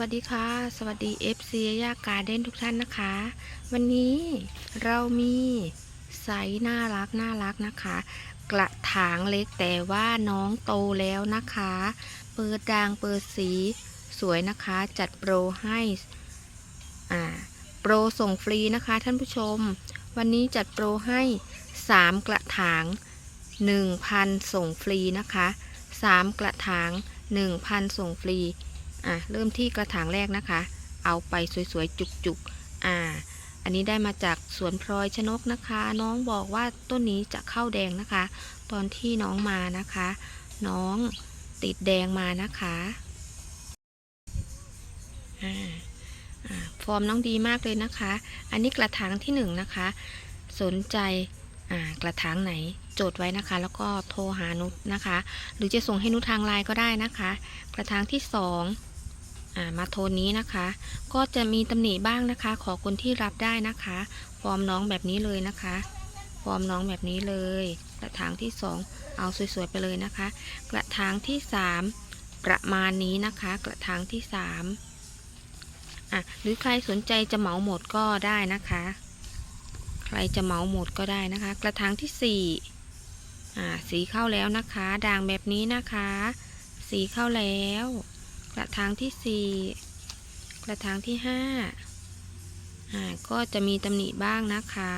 วัสดีค่ะ สวัสดี FC ย่าการเด้นทุกท่านนะคะ วันนี้เรามีไซส์น่ารักน่ารักนะคะ กระถางเล็กแต่ว่าน้องโตแล้วนะคะ เปิดด่างเปิดสีสวยนะคะ จัดโปรให้อ่าโปรส่งฟรีนะคะท่านผู้ชม วันนี้จัดโปรให้ 3 กระถาง 1,000 ส่งฟรีนะคะ 3 กระถาง 1,000 ส่งฟรี อะเริ่มที่กระถางแรกนะคะ เอาไปสวยๆจุกๆอ่า อันนี้ได้มาจากสวนพลอยชนกนะคะ น้องบอกว่าต้นนี้จะเข้าแดงนะคะ ตอนที่น้องมานะคะ น้องติดแดงมานะคะอ่าอ่าฟอร์มน้องดีมากเลยนะคะ อันนี้กระถางที่หนึ่งนะคะ สนใจอ่ากระถางไหน จทย์ไว้นะคะ แล้วก็โทรหานุชนะคะ หรือจะส่งให้นุชทางไลน์ก็ได้นะคะ กระถางที่สองอ่ามาโทนนี้นะคะ ก็จะมีตำหนิบ้างนะคะ ขอคนที่รับได้นะคะ ฟอร์มน้องแบบนี้เลยนะคะ ฟอร์มน้องแบบนี้เลย กระถางที่สองเอาสวยๆไปเลยนะคะ กระถางที่สามประมาณนี้นะคะ กระถางที่สามอะหรือใครสนใจจะเหมาหมดก็ได้นะคะใครจะเหมาหมดก็ได้นะคะ กระถางที่สี่ สีเข้าแล้วนะคะ ด่างแบบนี้นะคะ สีเข้าแล้ว กระถางที่สี่กระถางที่ห้าก็จะมีตำหนิบ้างนะคะ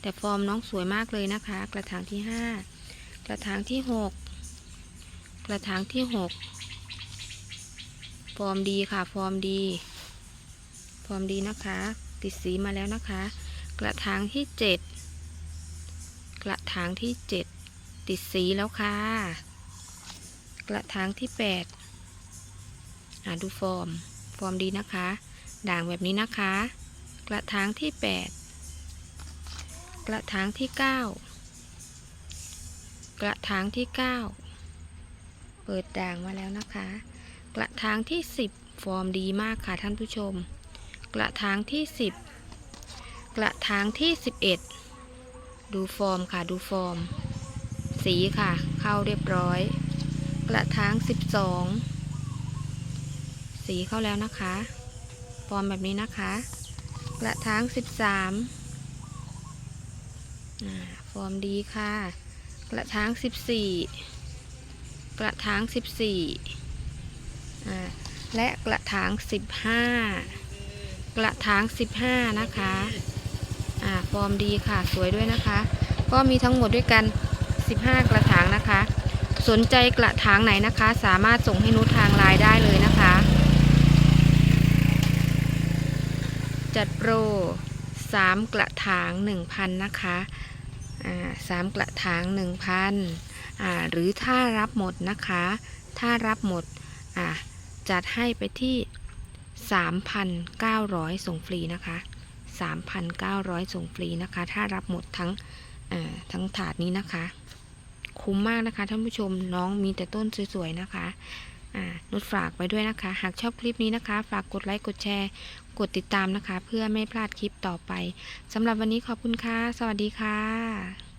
แต่ฟอร์มน้องสวยมากเลยนะคะ กระถางที่ห้ากระถางที่หกกระถางที่หกฟอร์มดีค่ะ ฟอร์มดี ฟอร์มดีนะคะ ติดสีมาแล้วนะคะ กระถางที่เจ็ดกระถางที่เจ็ด ติดสีแล้วค่ะ กระถางที่แปดอ่าดูฟอร์ม ฟอร์มดีนะคะ ด่างแบบนี้นะคะ กระถางที่แปดกระถางที่เก้ากระถางที่เก้าเปิดด่างมาแล้วนะคะ กระถางที่สิบฟอร์มดีมากค่ะท่านผู้ชม กระถางที่สิบกระถางที่11ดูฟอร์มค่ะดูฟอร์ม สีค่ะ เข้าเรียบร้อย กระถาง12สีเข้าแล้วนะคะฟอร์มแบบนี้นะคะ กระถาง13อ่าฟอร์มดีค่ะ กระถาง14กระถาง14อ่และกระถาง15กระถาง15นะคะฟอร์มดีค่ะสวยด้วยนะคะ ก็มีทั้งหมดด้วยกัน 15กระถางนะคะ สนใจกระถางไหนนะคะ สามารถส่งให้นุชทางไลน์ได้เลยนะคะ จัดโปร 3 กระถาง 1,000 นะคะสามกระถาง 1,000 หรือถ้ารับหมดนะคะ ถ้ารับหมดจัดให้ไปที่ 3,900 ส่งฟรีนะคะ 3,900 ส่งฟรีนะคะ ถ้ารับหมดทั้งทั้งถาดนี้นะคะ คุ้มมากนะคะท่านผู้ชมน้องมีแต่ต้นสวยๆนะคะอ่านุชฝากไว้ด้วยนะคะ หากชอบคลิปนี้นะคะ ฝากกดไลค์กดแชร์ กดติดตามนะคะ เพื่อไม่พลาดคลิปต่อไปสำหรับวันนี้ขอบคุณค่ะ สวัสดีค่ะ